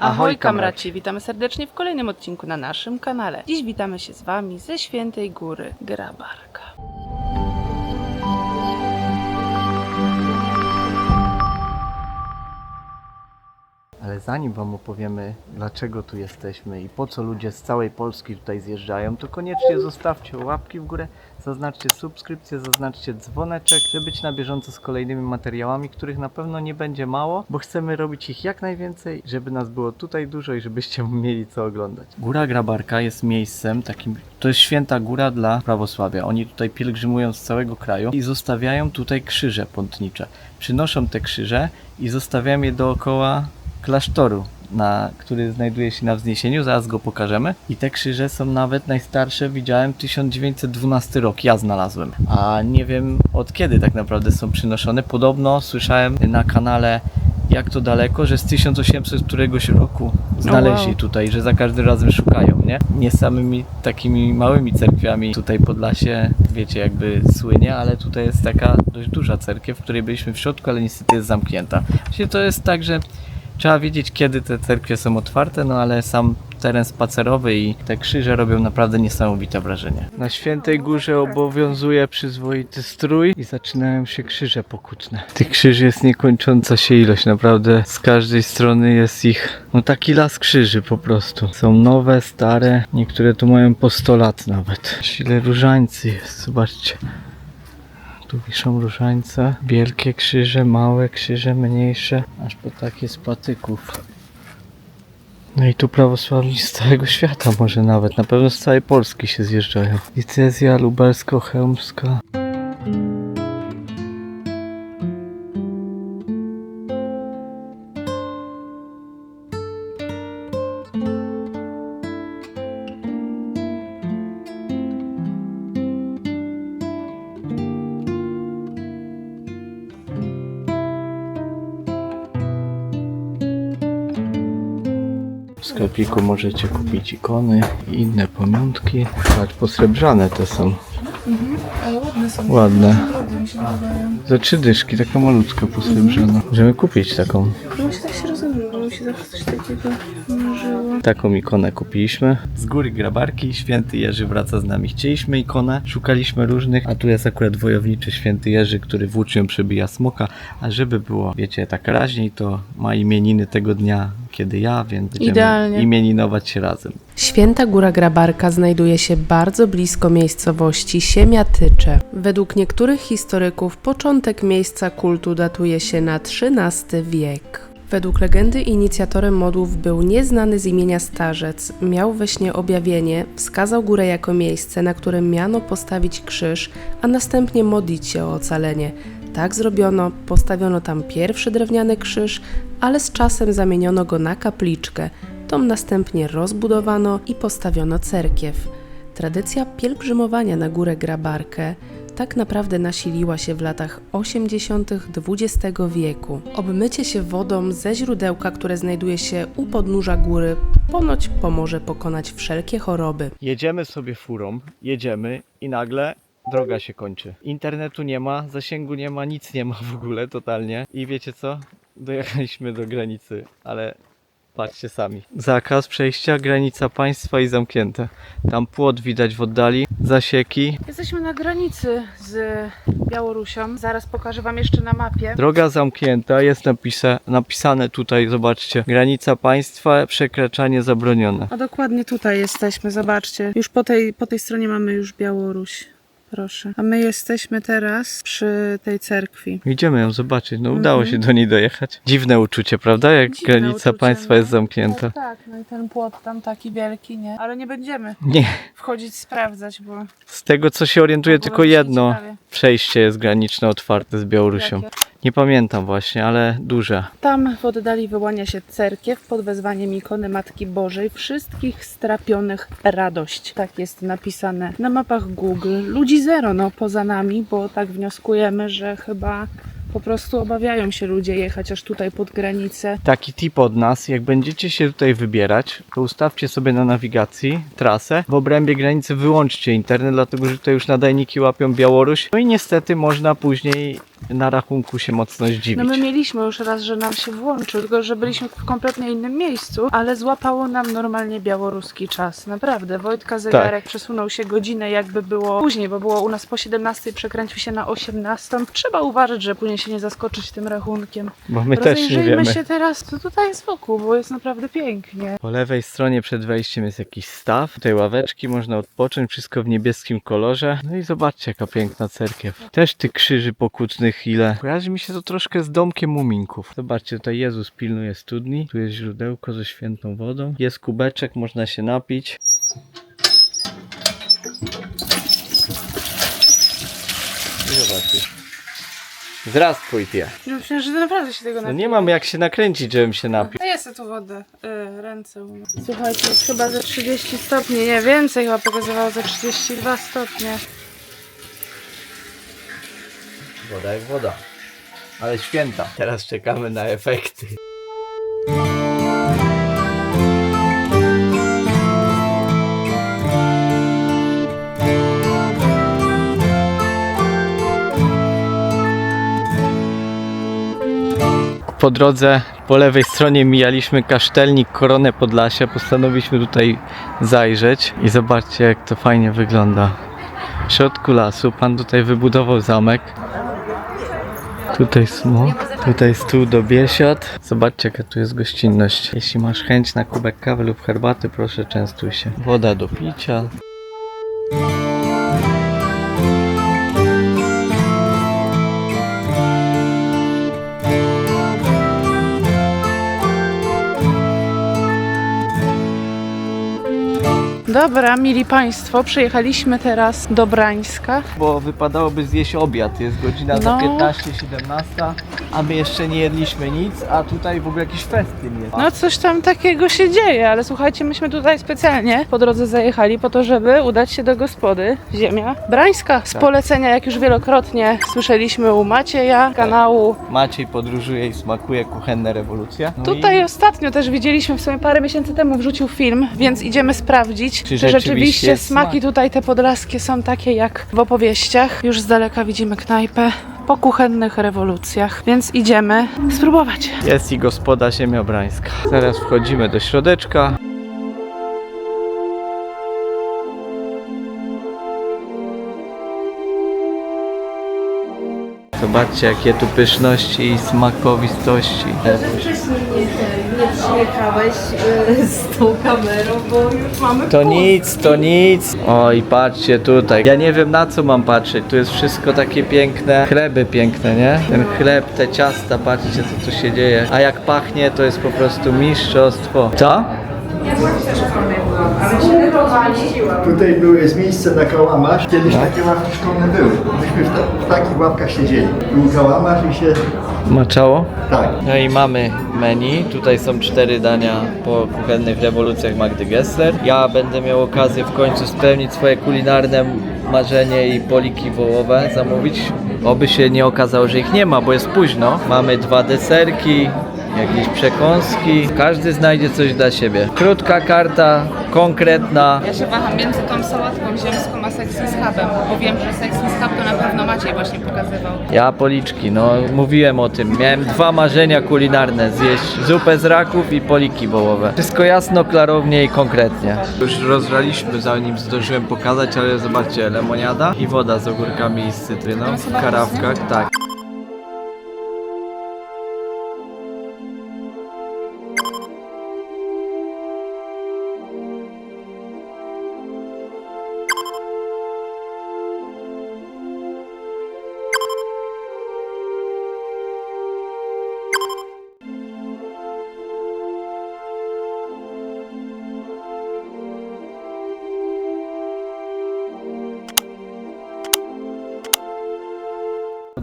Ahoj kamraci, witamy serdecznie w kolejnym odcinku na naszym kanale. Dziś witamy się z Wami ze Świętej Góry Grabarka. Zanim Wam opowiemy, dlaczego tu jesteśmy i po co ludzie z całej Polski tutaj zjeżdżają, to koniecznie zostawcie łapki w górę, zaznaczcie subskrypcję, zaznaczcie dzwoneczek, żeby być na bieżąco z kolejnymi materiałami, których na pewno nie będzie mało, bo chcemy robić ich jak najwięcej, żeby nas było tutaj dużo i żebyście mieli co oglądać. Góra Grabarka jest miejscem takim, to jest święta góra dla prawosławia. Oni tutaj pielgrzymują z całego kraju i zostawiają tutaj krzyże pątnicze. Przynoszą te krzyże i zostawiają je dookoła klasztoru, na, który znajduje się na wzniesieniu, zaraz go pokażemy. I te krzyże są nawet najstarsze, widziałem 1912 rok, ja znalazłem. A nie wiem od kiedy tak naprawdę są przynoszone. Podobno słyszałem na kanale jak to daleko, że z 1800 któregoś roku znaleźli wow. tutaj, że za każdym razem szukają, nie? Nie samymi takimi małymi cerkwiami tutaj Podlasie, wiecie, jakby słynie, ale tutaj jest taka dość duża cerkiew, w której byliśmy w środku, ale niestety jest zamknięta. Właśnie to jest tak, że Trzeba wiedzieć, kiedy te cerkwie są otwarte, no ale sam teren spacerowy i te krzyże robią naprawdę niesamowite wrażenie. Na Świętej Górze obowiązuje przyzwoity strój i zaczynają się krzyże pokutne. Tych krzyży jest niekończąca się ilość, naprawdę z każdej strony jest ich, no taki las krzyży po prostu. Są nowe, stare, niektóre tu mają po 100 lat nawet. Ile różańcy jest, zobaczcie. Tu wiszą różańce, wielkie krzyże, małe krzyże, mniejsze, aż po takie z patyków. No i tu prawosławni z całego świata może nawet, na pewno z całej Polski się zjeżdżają. Diecezja lubelsko-chełmska. Sklepiku możecie kupić ikony i inne pamiątki. Patrz, posrebrzane te są. Ale ładne są. Ładne. Za trzy dyszki, taka malutka posrebrzana. Możemy kupić taką. No się tak się rozumiem, bo mi się zawsze coś takiego marzyło. Taką ikonę kupiliśmy. Z góry grabarki, święty Jerzy wraca z nami. Chcieliśmy ikonę, szukaliśmy różnych, a tu jest akurat wojowniczy święty Jerzy, który włócznią przebija smoka. A żeby było, wiecie, tak raźniej, to ma imieniny tego dnia, kiedy ja, więc będziemy Idealnie. imieninować się razem. Święta Góra Grabarka znajduje się bardzo blisko miejscowości Siemiatycze. Według niektórych historyków początek miejsca kultu datuje się na XIII wiek. Według legendy inicjatorem modłów był nieznany z imienia starzec. Miał we śnie objawienie, wskazał górę jako miejsce, na którym miano postawić krzyż, a następnie modlić się o ocalenie. Tak zrobiono, postawiono tam pierwszy drewniany krzyż, ale z czasem zamieniono go na kapliczkę. Dom następnie rozbudowano i postawiono cerkiew. Tradycja pielgrzymowania na górę Grabarkę tak naprawdę nasiliła się w latach 80. XX wieku. Obmycie się wodą ze źródełka, które znajduje się u podnóża góry, ponoć pomoże pokonać wszelkie choroby. Jedziemy sobie furą, jedziemy i nagle droga się kończy. Internetu nie ma, zasięgu nie ma, nic nie ma w ogóle totalnie. I wiecie co? Dojechaliśmy do granicy, ale patrzcie sami. Zakaz przejścia, granica państwa i zamknięte. Tam płot widać w oddali, zasieki. Jesteśmy na granicy z Białorusią. Zaraz pokażę Wam jeszcze na mapie. Droga zamknięta, jest napisa, napisane tutaj, zobaczcie. Granica państwa, przekraczanie zabronione. A dokładnie tutaj jesteśmy, zobaczcie. Już po tej, po tej stronie mamy już Białoruś. Proszę. A my jesteśmy teraz przy tej cerkwi. Idziemy ją zobaczyć, no udało Mhm. się do niej dojechać. Dziwne uczucie, prawda? Jak Dziwne granica uczucie, państwa no. jest zamknięta. Tak, tak, no i ten płot tam taki wielki, nie? Ale nie będziemy Nie, wchodzić, sprawdzać, bo... z tego co się orientuję, tylko jedno ciekawie. Przejście jest graniczne otwarte z Białorusią. Nie pamiętam właśnie, ale duże. Tam w oddali wyłania się cerkiew pod wezwaniem ikony Matki Bożej. Wszystkich strapionych radość. Tak jest napisane na mapach Google. Ludzi zero, no poza nami, bo tak wnioskujemy, że chyba po prostu obawiają się ludzie jechać aż tutaj pod granicę. Taki tip od nas, jak będziecie się tutaj wybierać, to ustawcie sobie na nawigacji trasę. W obrębie granicy wyłączcie internet, dlatego że tutaj już nadajniki łapią Białoruś. No i niestety można później na rachunku się mocno zdziwić. No my mieliśmy już raz, że nam się włączył, tylko że byliśmy w kompletnie innym miejscu, ale złapało nam normalnie białoruski czas. Naprawdę. Wojtka zegarek Tak. przesunął się godzinę jakby było później, bo było u nas po 17, przekręcił się na 18. Trzeba uważać, że później się nie zaskoczyć tym rachunkiem. Bo my też nie wiemy. się teraz, co tutaj jest wokół, bo jest naprawdę pięknie. Po lewej stronie przed wejściem jest jakiś staw. Tutaj ławeczki, można odpocząć, wszystko w niebieskim kolorze. No i zobaczcie jaka piękna cerkiew. Też tych krzyży pokutnych ile. Kojarzy mi się to troszkę z domkiem muminków. Zobaczcie, tutaj Jezus pilnuje studni. Tu jest źródełko ze świętą wodą. Jest kubeczek, można się napić. I zobaczcie. Zdrawstwuj, pie. No myślę, że naprawdę się tego No nie mam jak się nakręcić, żebym się napił. A ja sobie tu wodę, y, ręce umyję. Słuchajcie, jest chyba ze 30 stopni, nie więcej, chyba pokazywało ze 32 stopnie. Woda jak woda. Ale święta. Teraz czekamy na efekty. Po drodze po lewej stronie mijaliśmy kasztelnik Koronę Podlasia. Postanowiliśmy tutaj zajrzeć i zobaczcie jak to fajnie wygląda. W środku lasu pan tutaj wybudował zamek. Tutaj smok, tutaj stół do biesiad. Zobaczcie jaka tu jest gościnność. Jeśli masz chęć na kubek kawy lub herbaty, proszę częstuj się. Woda do picia. Dobra, mili Państwo, przyjechaliśmy teraz do Brańska. Bo wypadałoby zjeść obiad. Jest godzina za No. 15-17, a my jeszcze nie jedliśmy nic, a tutaj w ogóle jakiś festyn jest. No coś tam takiego się dzieje, ale słuchajcie, myśmy tutaj specjalnie po drodze zajechali po to, żeby udać się do gospody Ziemia Brańska. Z Tak. polecenia, jak już wielokrotnie słyszeliśmy u Macieja, kanału. Maciej podróżuje i smakuje kuchenne rewolucja. No Tutaj i ostatnio też widzieliśmy, w sumie parę miesięcy temu wrzucił film, więc idziemy sprawdzić, Czy czy, rzeczywiście rzeczywiście smaki smak? tutaj te podlaskie są takie jak w opowieściach. Już z daleka widzimy knajpę po kuchennych rewolucjach, więc idziemy spróbować. Jest i gospoda ziemiobrańska. Zaraz wchodzimy do środeczka. Zobaczcie jakie tu pyszności i smakowistości. wcześniej nie, nie przyjechałeś y, z tą kamerą, bo już mamy To pół. nic, to nic. O i patrzcie tutaj. Ja nie wiem na co mam patrzeć. Tu jest wszystko takie piękne. Chleby piękne, nie? Ten chleb, te ciasta, patrzcie co tu się dzieje. A jak pachnie, to jest po prostu mistrzostwo. Co? Tutaj były jest miejsce na kałamarz. Kiedyś takie ławki szkolne były. Myśmy w, ta, w takich ławkach siedzieli. Był kałamarz i się... Maczało? Tak. No i mamy menu. Tutaj są cztery dania po kuchennych rewolucjach Magdy Gessler. Ja będę miał okazję w końcu spełnić swoje kulinarne marzenie i poliki wołowe zamówić. Oby się nie okazało, że ich nie ma, bo jest późno. Mamy dwa deserki, jakieś przekąski. Każdy znajdzie coś dla siebie. Krótka karta, konkretna. Ja się waham między tą sałatką ziemską a sexy schabem, bo wiem, że sexy schab to na pewno Maciej właśnie pokazywał. Ja policzki, no mówiłem o tym. Miałem dwa marzenia kulinarne: zjeść zupę z raków i poliki wołowe. Wszystko jasno, klarownie i konkretnie. Już rozraliśmy zanim zdążyłem pokazać, ale zobaczcie, lemoniada i woda z ogórkami i z cytryną w karawkach, tak.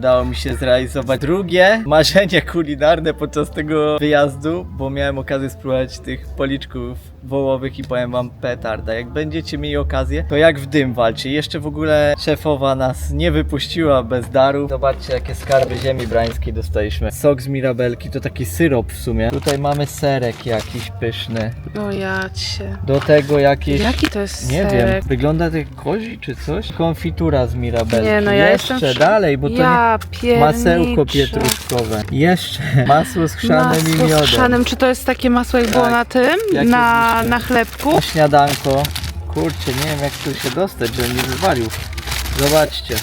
Udało mi się zrealizować drugie marzenie kulinarne podczas tego wyjazdu, bo miałem okazję spróbować tych policzków wołowych i powiem wam petarda. Jak będziecie mieli okazję, to jak w dym walczy. Jeszcze w ogóle szefowa nas nie wypuściła bez daru. Zobaczcie jakie skarby ziemi brańskiej dostaliśmy. Sok z mirabelki, to taki syrop w sumie. Tutaj mamy serek jakiś pyszny. O ja cię. Do tego jakieś... Jaki to jest Nie serek? wiem, wygląda jak kozi czy coś? Konfitura z mirabelki. Nie, no ja Jeszcze jestem w- dalej, bo to ja Ja pierniczę. Masełko pietruszkowe. Jeszcze masło z chrzanem i Masło z miodem. chrzanem. Czy to jest takie masło, jak było Tak. na tym? Na, na chlebku? Na śniadanko. Kurczę, nie wiem jak tu się dostać, żebym nie wywalił. Zobaczcie.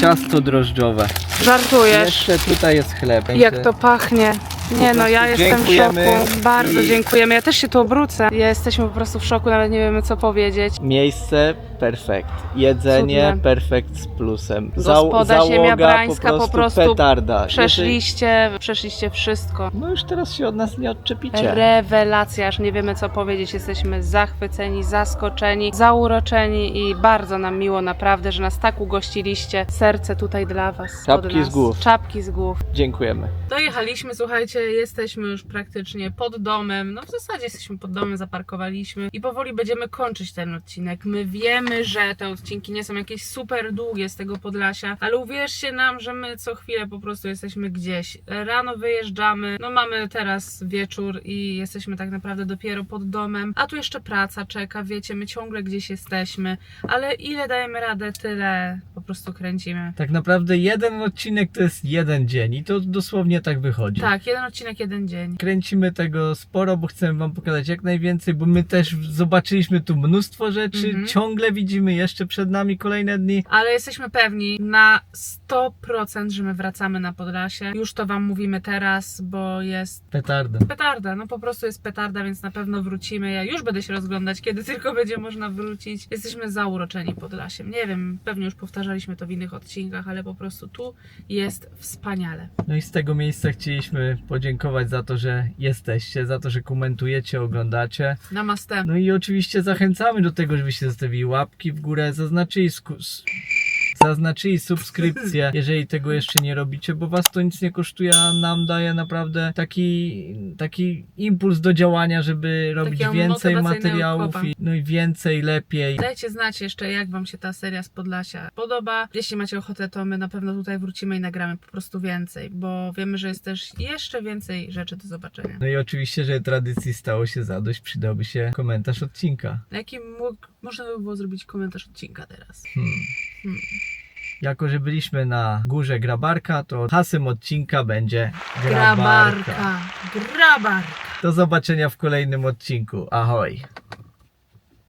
Ciasto drożdżowe. Żartujesz. Jeszcze tutaj jest chleb. Jak to pachnie. Nie no, ja jestem w szoku. Bardzo i- dziękujemy. Ja też się tu obrócę. Jesteśmy po prostu w szoku, nawet nie wiemy co powiedzieć. Miejsce perfekt. Jedzenie Cudne. perfekt z plusem. Gospoda załoga ziemia brańska po po prostu, prostu petarda. Przeszliście, przeszliście wszystko. No już teraz się od nas nie odczepicie. Rewelacja, aż nie wiemy co powiedzieć. Jesteśmy zachwyceni, zaskoczeni, zauroczeni i bardzo nam miło naprawdę, że nas tak ugościliście. Serce tutaj dla Was. od Czapki nas. z głów. Czapki z głów. Dziękujemy. Dojechaliśmy, słuchajcie, jesteśmy już praktycznie pod domem. No w zasadzie jesteśmy pod domem, zaparkowaliśmy i powoli będziemy kończyć ten odcinek. My wiemy, że te odcinki nie są jakieś super długie z tego Podlasia, ale uwierzcie nam, że my co chwilę po prostu jesteśmy gdzieś. Rano wyjeżdżamy, no mamy teraz wieczór i jesteśmy tak naprawdę dopiero pod domem, a tu jeszcze praca czeka, wiecie, my ciągle gdzieś jesteśmy, ale ile dajemy radę, tyle po prostu kręcimy. Tak naprawdę jeden odcinek to jest jeden dzień i to dosłownie tak wychodzi. Tak, jeden odcinek, jeden dzień. Kręcimy tego sporo, bo chcemy wam pokazać jak najwięcej, bo my też zobaczyliśmy tu mnóstwo rzeczy, Mhm. ciągle widzimy jeszcze przed nami kolejne dni. Ale jesteśmy pewni na 100%, że my wracamy na Podlasie. Już to Wam mówimy teraz, bo jest Petarda. petarda. No po prostu jest petarda, więc na pewno wrócimy. Ja już będę się rozglądać, kiedy tylko będzie można wrócić. Jesteśmy zauroczeni Podlasiem. Nie wiem, pewnie już powtarzaliśmy to w innych odcinkach, ale po prostu tu jest wspaniale. No i z tego miejsca chcieliśmy podziękować za to, że jesteście, za to, że komentujecie, oglądacie. Namaste. No i oczywiście zachęcamy do tego, żebyście zostawili łapki w górę, zaznaczyli, sku- s- zaznaczyli subskrypcję, jeżeli tego jeszcze nie robicie, bo was to nic nie kosztuje, a nam daje naprawdę taki, taki impuls do działania, żeby robić Takiego więcej motywacyjnego materiałów, kopa. i, no i więcej, lepiej. Dajcie znać jeszcze, jak Wam się ta seria z Podlasia podoba. Jeśli macie ochotę, to my na pewno tutaj wrócimy i nagramy po prostu więcej, bo wiemy, że jest też jeszcze więcej rzeczy do zobaczenia. No i oczywiście, że tradycji stało się zadość, przydałby się komentarz odcinka. Na jakim mógł, można by było zrobić komentarz odcinka teraz? Hmm. Hmm. Jako, że byliśmy na górze Grabarka, to hasem odcinka będzie Grabarka. Grabarka. Grabarka. Do zobaczenia w kolejnym odcinku. Ahoj!